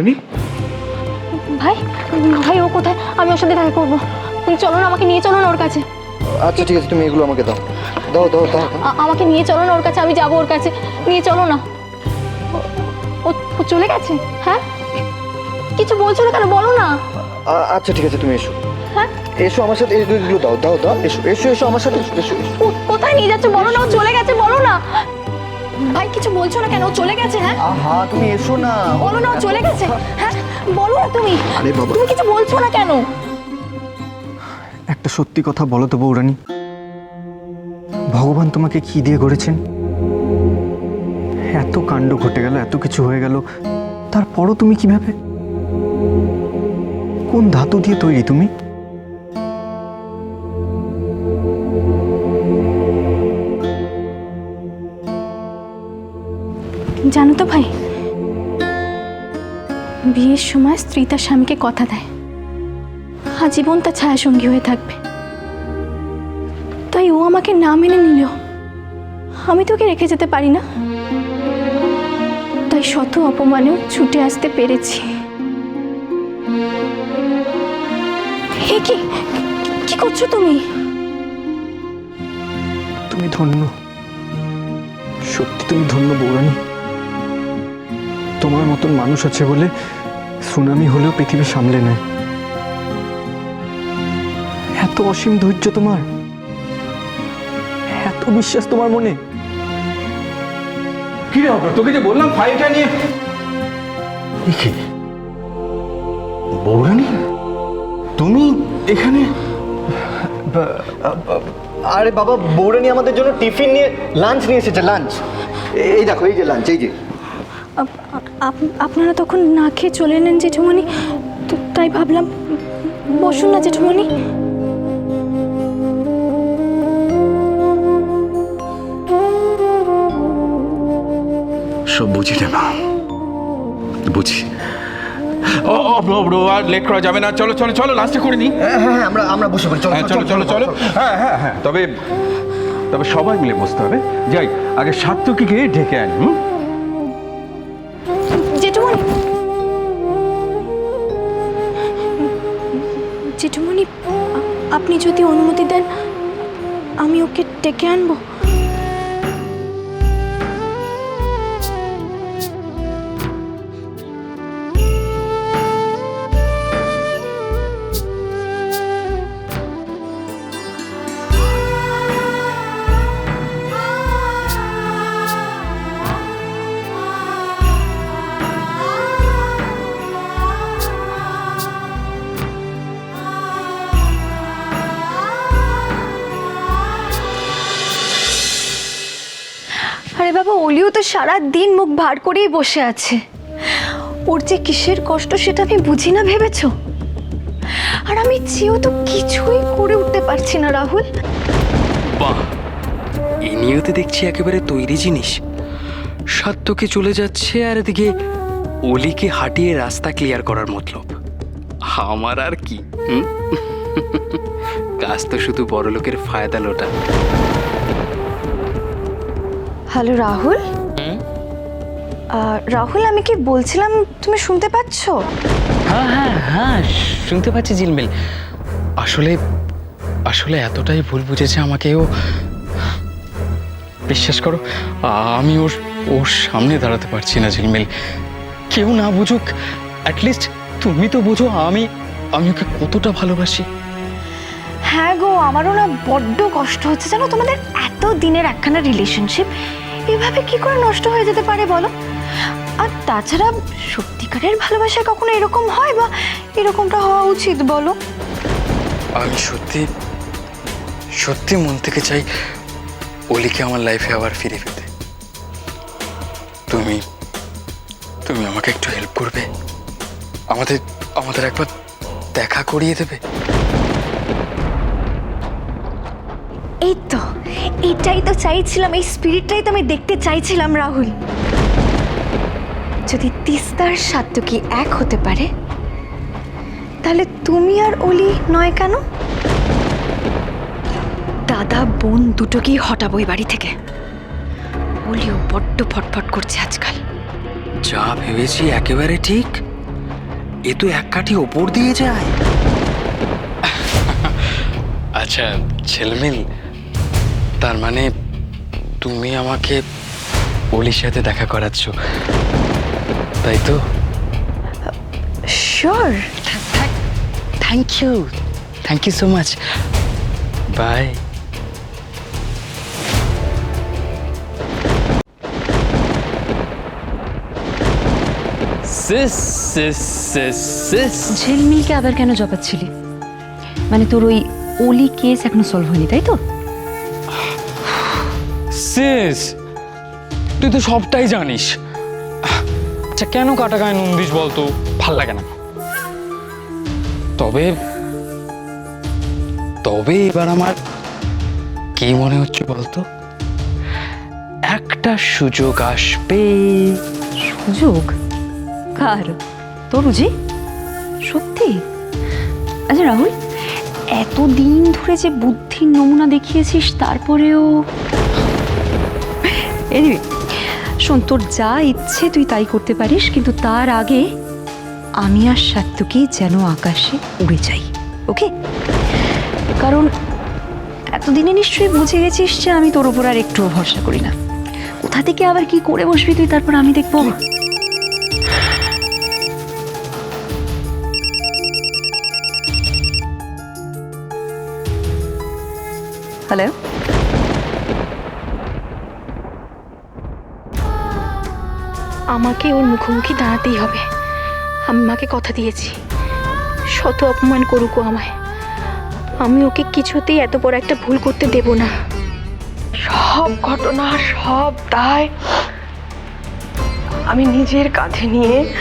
বৌরানী ভাই ভাই ও কোথায়? আমি ওর সাথে দেখা করব। চলো না আমাকে নিয়ে চলো না ওর কাছে। আচ্ছা ঠিক আছে তুমি এগুলো আমাকে দাও। দাও দাও দাও। আমাকে নিয়ে চলো না ওর কাছে আমি যাব ওর কাছে। নিয়ে চলো না। ও- চলে গেছে? হ্যাঁ? কিছু বলছো না কেন? বলো না। আচ্ছা ঠিক আছে তুমি এসো। হ্যাঁ? এসো আমার সাথে এগুলো দাও দাও দাও এসো এসো এসো আমার সাথে এসো এসো এসো। ও- কোথায় নিয়ে যাচ্ছ? বলো না ও চলে গেছে বলো না। ভাই কিছু বলছো না কেন? ও চলে গেছে হ্যাঁ? আহা তুমি এসো না। বলো না ও চলে গেছে। হ্যাঁ বলো না তুমি। আরে বাবা। তুমি কিছু বলছো না কেন? একটা সত্যি কথা বলো তো বৌরানী ভগবান তোমাকে কি দিয়ে গড়েছেন? এত কাণ্ড ঘটে গেল এত কিছু হয়ে গেল। তারপরও তুমি কীভাবে? কোন ধাতু দিয়ে তৈরি তুমি? বিয়ের সময় স্ত্রী তার স্বামীকে কথা দেয়। আজীবন তার ছায়াসঙ্গী হয়ে থাকবে। তাই ও আমাকে না মেনে নিল আমি তোকে রেখে যেতে পারি না। তাই শত অপমানেও ছুটে আসতে পেরেছি। কি? কি করছ তুমি? তুমি ধন্য। সত্যি তুমি ধন্য বৌরানী তোমার মতন মানুষ আছে বলে সুনামি হলেও পৃথিবী সামলে নেয়। এত অসীম ধৈর্য তোমার? এত বিশ্বাস তোমার মনে? কি রে অপর তোকে যে বললাম ফাইলটা নিয়ে? বৌরানি তুমি এখানে? আরে বাবা বৌরানি আমাদের জন্য টিফিন নিয়ে লাঞ্চ নিয়ে এসেছে লাঞ্চ এই দেখো এই যে লাঞ্চ এই যে। আপনারা তখন না খেয়ে চলে নেন জেঠুমণি? তো তাই ভাবলাম বসুন না জেঠুমণি। সব বুঝি রে মা। বুঝি। ও ও ব্রো ব্রো আর লেট করা যাবে না। চলো চলো চলো লাস্টে করে নি হ্যাঁ হ্যাঁ আমরা আমরা বসে পড়ি। চলো হ্যাঁ চলো চলো চলো হ্যাঁ হ্যাঁ হ্যাঁ তবে তবে সবাই মিলে বসতে হবে। যাই আগে সাত্তকীকে ঢেকে আনি হুম? জেঠুমণি আপনি যদি অনুমতি দেন আমি ওকে ডেকে আনব। আরে বাবা, অলিও তো সারা দিন মুখ ভার করেই বসে আছে। ওর যে কিসের কষ্ট সেটা আমি বুঝি না ভেবেছো? আর আমি চেয়েও তো কিছুই করে উঠতে পারছি না, রাহুল। বাহ, এই নিয়েও তো দেখছি একেবারে তৈরি জিনিস। সাত্যকে চলে যাচ্ছে আর এদিকে অলিকে হাঁটিয়ে রাস্তা ক্লিয়ার করার মতলব। আমার আর কি? কাজ তো শুধু বড়লোকের ফায়দা লোটা। হ্যালো রাহুল? রাহুল আমি কি বলছিলাম তুমি শুনতে পাচ্ছ? হ্যাঁ হ্যাঁ হ্যাঁ শুনতে পাচ্ছি জিলমিল। আসলে আসলে এতটাই ভুল বুঝেছে আমাকে ও। বিশ্বাস করো আমি ওর ওর সামনে দাঁড়াতে পারছি না ঝিলমিল কেউ না বুঝুক অ্যাটলিস্ট তুমি তো বুঝো আমি আমি ওকে কতটা ভালোবাসি। হ্যাঁ গো, আমারও না বড্ড কষ্ট হচ্ছে। জানো তোমাদের, এত দিনের একখানা রিলেশনশিপ এভাবে কি করে নষ্ট হয়ে যেতে পারে বলো? আর তাছাড়া সত্যিকারের ভালোবাসায় কখনো এরকম হয় বা এরকমটা হওয়া উচিত বলো? আমি সত্যি সত্যি মন থেকে চাই অলিকে আমার লাইফে আবার ফিরে পেতে। তুমি তুমি আমাকে একটু হেল্প করবে। আমাদের আমাদের একবার দেখা করিয়ে দেবে। এই তো এটাই তো চাইছিলাম এই স্পিরিটটাই তো আমি দেখতে চাইছিলাম রাহুল। যদি তিস্তার সাত্যকি এক হতে পারে তাহলে তুমি আর অলি নয় কেন? দাদা বোন দুটোকেই হটাবো এই বাড়ি থেকে। অলিও বড্ড ফটফট করছে আজকাল। যা ভেবেছি একেবারে ঠিক এ তো এক কাঠি ওপর দিয়ে যায়। আচ্ছা ছেলমিল তার মানে তুমি আমাকে অলির সাথে দেখা করাচ্ছ। তাই তো? Sure thank you thank you so much bye sis sis sis sis ঝিলমিলকে আবার কেন জপাচ্ছিলি মানে তোর ওই ওলি কেস এখনও সলভ হয়নি তাই তো? সিস তুই তো সবটাই জানিস। আচ্ছা কেন কাটা গায়ে নুন দিস বলতো? ভালো লাগে না। তবে তবে এবার আমার কি মনে হচ্ছে বলতো? একটা সুযোগ আসবে। সুযোগ? কার? তোর বুঝি সত্যি? আচ্ছা রাহুল, এতদিন ধরে যে বুদ্ধির নমুনা দেখিয়েছিস, তারপরেও এনিওয়ে শোন, তোর যা ইচ্ছে তুই তাই করতে পারিস, কিন্তু তার আগে আমি আর সাত্যকী যেন আকাশে উড়ে যাই ওকে কারণ এতদিনে নিশ্চয়ই বুঝে গেছিস যে আমি তোর ওপর আর একটুও ভরসা করি না। কোথা থেকে আবার কি করে বসবি তুই, তারপর আমি দেখব। হ্যালো আমাকে ওর মুখোমুখি দাঁড়াতেই হবে। আমি মাকে কথা দিয়েছি। শত অপমান করুক আমায়। আমি ওকে কিছুতেই এত বড় একটা ভুল করতে দেব না। সব ঘটনা, সব দায় আমি নিজের কাঁধে নিয়ে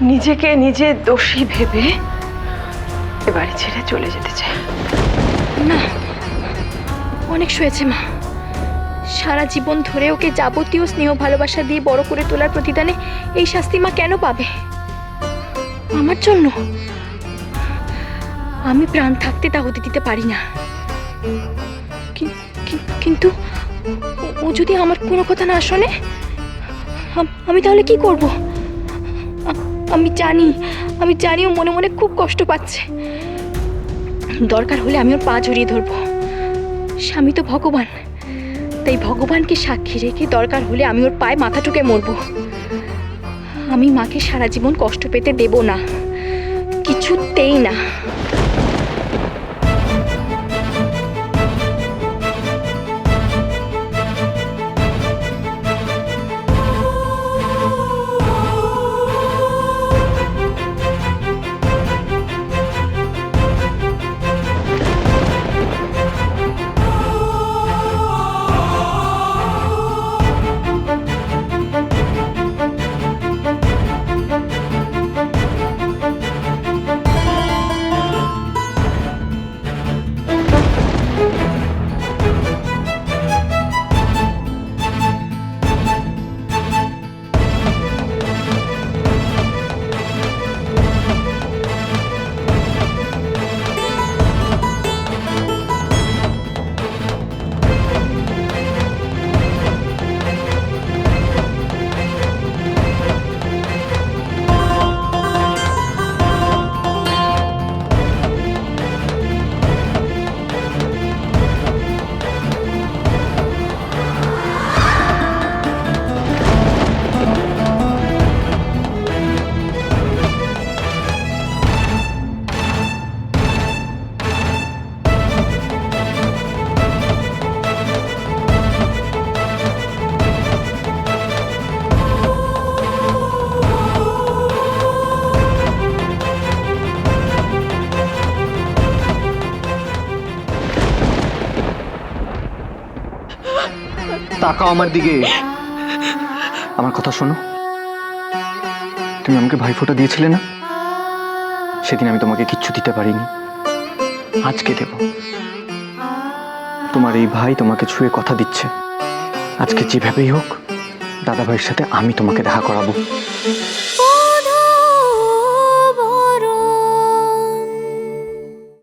নিজেকে নিজে দোষী ভেবে এ বাড়ি ছেড়ে চলে যেতে চাই। না, অনেক শুয়েছে মা। সারা জীবন ধরে ওকে যাবতীয় স্নেহ ভালোবাসা দিয়ে বড় করে তোলার প্রতিদানে এই শাস্তি মা কেন পাবে? আমার জন্য। আমি প্রাণ থাকতে তা হতে দিতে পারি না। কিন্তু ও- যদি আমার কোনো কথা না শোনে, আমি তাহলে কি করব? আমি জানি আমি জানি ও মনে মনে খুব কষ্ট পাচ্ছে। দরকার হলে আমি ওর পা জড়িয়ে ধরবো। স্বামী তো ভগবান। তাই ভগবানকে সাক্ষী রেখে দরকার হলে আমি ওর পায়ে মাথা টুকে মরব। আমি মাকে সারা জীবন কষ্ট পেতে দেব না। কিছুতেই না। তাকাও আমার দিকে। আমার কথা শোনো। তুমি আমাকে ভাইফোঁটা দিয়েছিলে না? সেদিন আমি তোমাকে কিচ্ছু দিতে পারিনি। আজকে দেব। তোমার এই ভাই তোমাকে ছুঁয়ে কথা দিচ্ছে। আজকে যেভাবেই হোক দাদা ভাইয়ের সাথে আমি তোমাকে দেখা করাবো।